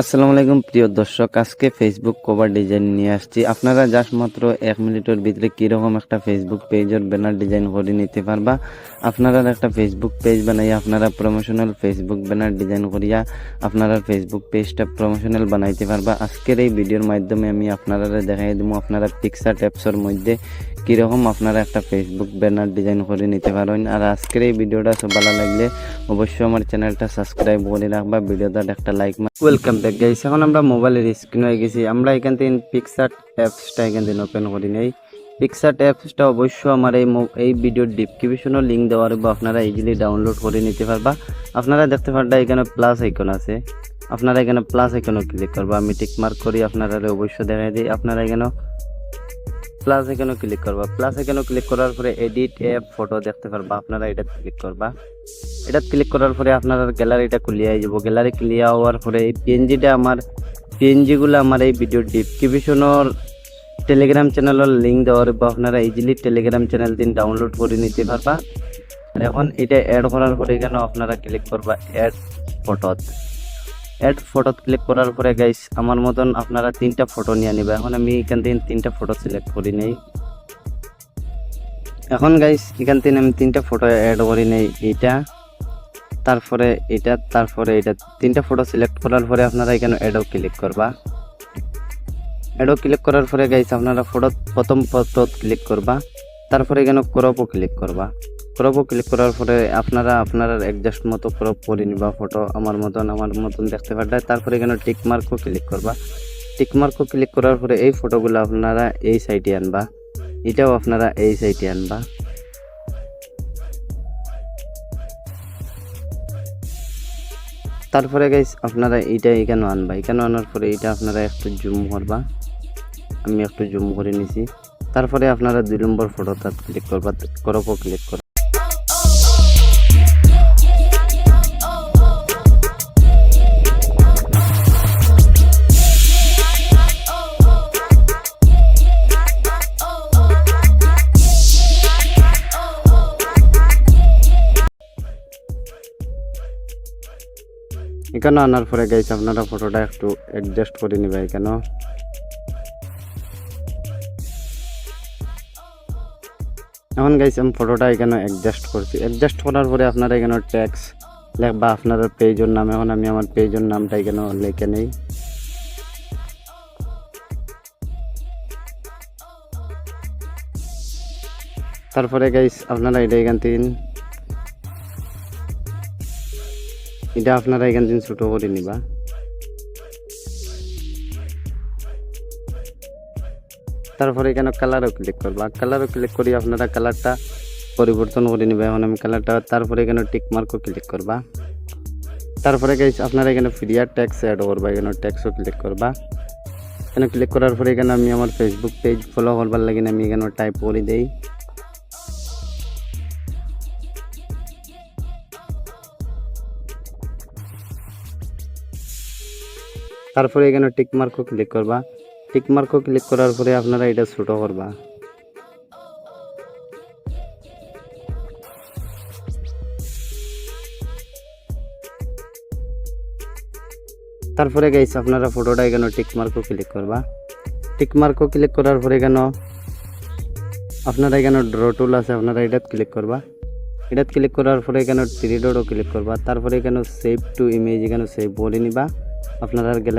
আসসালামু আলাইকুম, প্রিয় দর্শক। আজকে ফেসবুক কভার ডিজাইন নিয়ে আসছি। আপনারা জাস্ট মাত্র এক মিনিটের ভিতরে কীরকম একটা ফেসবুক পেজের ব্যানার ডিজাইন করে নিতে পারবা? আপনারা একটা ফেসবুক পেজ বানাইয়া আপনারা প্রমোশনাল ফেসবুক ব্যানার ডিজাইন করিয়া আপনারা ফেসবুক পেজটা প্রমোশনাল বানাইতে পারবা। আজকের এই ভিডিওর মাধ্যমে আমি আপনারা দেখাই দেবো আপনারা পিকচার ট্যাপসের মধ্যে কীরকম আপনারা একটা ফেসবুক ব্যানার ডিজাইন করে নিতে পারেন। আর আজকের এই ভিডিওটা সব ভালো লাগলে অবশ্যই আমার চ্যানেলটা সাবস্ক্রাইব করে রাখবা। ভিডিওটা একটা লাইক ওয়েলকাম ব্যাক গাইস এখন আমরা মোবাইলের স্ক্রিন হয়ে গেছি। আমরা এখান থেকে পিকচার অ্যাপসটা এখান থেকে ওপেন করি নেই। পিকচার অ্যাপসটা অবশ্যই আমার এই এই ভিডিওর ডিসক্রিপশনও লিঙ্ক দেওয়া বা আপনারা ইজিলি ডাউনলোড করে নিতে পারবা। আপনারা দেখতে পারবা, এখানে প্লাস আইকন আছে। আপনারা এখানে প্লাস আইকনও ক্লিক করবা। আমি টিক মার্ক করি, আপনারা অবশ্যই দেখাই দিই। আপনারা এখানে প্লাস আইকনও ক্লিক করবা। প্লাস আইকনও ক্লিক করার পরে এডিট অ্যাপ ফটো দেখতে পারবা, আপনারা এটা ক্লিক করবা। এটা ক্লিক করার পরে আপনার গ্যালারিটা খুলিয়ে যাব। গ্যালারি ক্লিয়ার হওয়ার পরে এই পিএনজিটা আমার পিএনজিগুলো আমার এই ভিডিও ডিসক্রিপশনের টেলিগ্রাম চ্যানেলের লিঙ্ক দেওয়ার বা আপনারা ইজিলি টেলিগ্রাম চ্যানেল দিন ডাউনলোড করে নিতে পারবা। এখন এটা অ্যাড করার পরে এখানে আপনারা ক্লিক করবা অ্যাড ফটোত অ্যাড ফটোত ক্লিক করার পরে গাইস আমার মতন আপনারা তিনটা ফটো নিয়ে নিবা। এখন আমি এখান থেকে তিনটা ফটো সিলেক্ট করি নেই। এখন গাইস এখান থেকে আমি তিনটা ফটো অ্যাড করি নেই। এইটা, তারপরে এটা তারপরে এটা। তিনটা ফটো সিলেক্ট করার পরে আপনারা এখানে অ্যাডও ক্লিক করবা। অ্যাডও ক্লিক করার পরে গাইস আপনারা ফটো প্রথম ফটো ক্লিক করবা। তারপরে এখানে ক্রপও ক্লিক করবা। ক্রপও ক্লিক করার পরে আপনারা আপনারা অ্যাডজাস্ট মতো ক্রপ করে নিবা ফটো আমার মতন আমার মতন দেখতে পারবে তারপরে এখানে টিক মার্কও ক্লিক করবা। টিক মার্কও ক্লিক করার পরে এই ফটোগুলো আপনারা এই সাইডে আনবা। এটাও আপনারা এই সাইডে আনবা। তারপরে গাইস আপনারা এইটা এখানে আনবা। এখানে আনার পরে এটা আপনারা একটু জুম করবা। আমি একটু জুম করে নিছি। তারপরে আপনারা দুই নম্বর ফটোটা ক্লিক করবা। করব ক্লিক করবা এখানে আনার পরে গাইস আপনারা ফটোটা একটু অ্যাডজাস্ট করে নিবা এখানে। এখন গাইস আমি ফটোটা এখানে অ্যাডজাস্ট করছি। অ্যাডজাস্ট করার পরে আপনারা এখানে ট্যাক্স বা আপনার পেজের নাম, এখন আমি আমার পেজের নামটা এখানে লিখে নেই। তারপরে গাইস আপনারা এটা এখান থেকে এটা আপনারা এখান থেকে ছোটো করে নিবা। তারপরে এখানে কালারও ক্লিক করবা। কালারও ক্লিক করি আপনারা কালারটা পরিবর্তন করে নিবা। এখন আমি কালারটা তারপরে এখানে টিক মার্কও ক্লিক করবা। তারপরে গাইস আপনারা এখানে ফ্রিয়ার ট্যাক্স অ্যাড করবা। এখানে ট্যাক্সও ক্লিক করবা। এখানে ক্লিক করার পরে এখানে আমি আমার ফেসবুক পেজ ফলো করবার লাগে আমি এখানে টাইপ করে দেই। তারপরে এখানে টিক মার্কও ক্লিক করবা। টিক মার্কও ক্লিক করার পরে আপনারা এটা ছোটো করবা। তারপরে গাইস আপনারা ফটোটা এখানে টিক মার্কও ক্লিক করবা। টিক মার্কও ক্লিক করার পরে এখানে আপনারা এখানে ড্র টুল আছে, আপনারা এটাত ক্লিক করবা। এটাত ক্লিক করার পরে এখানে থ্রি ডটও ক্লিক করবা। তারপরে এখানে সেভ টু ইমেজ এখানে সেভ বলে নিবা। আপনারা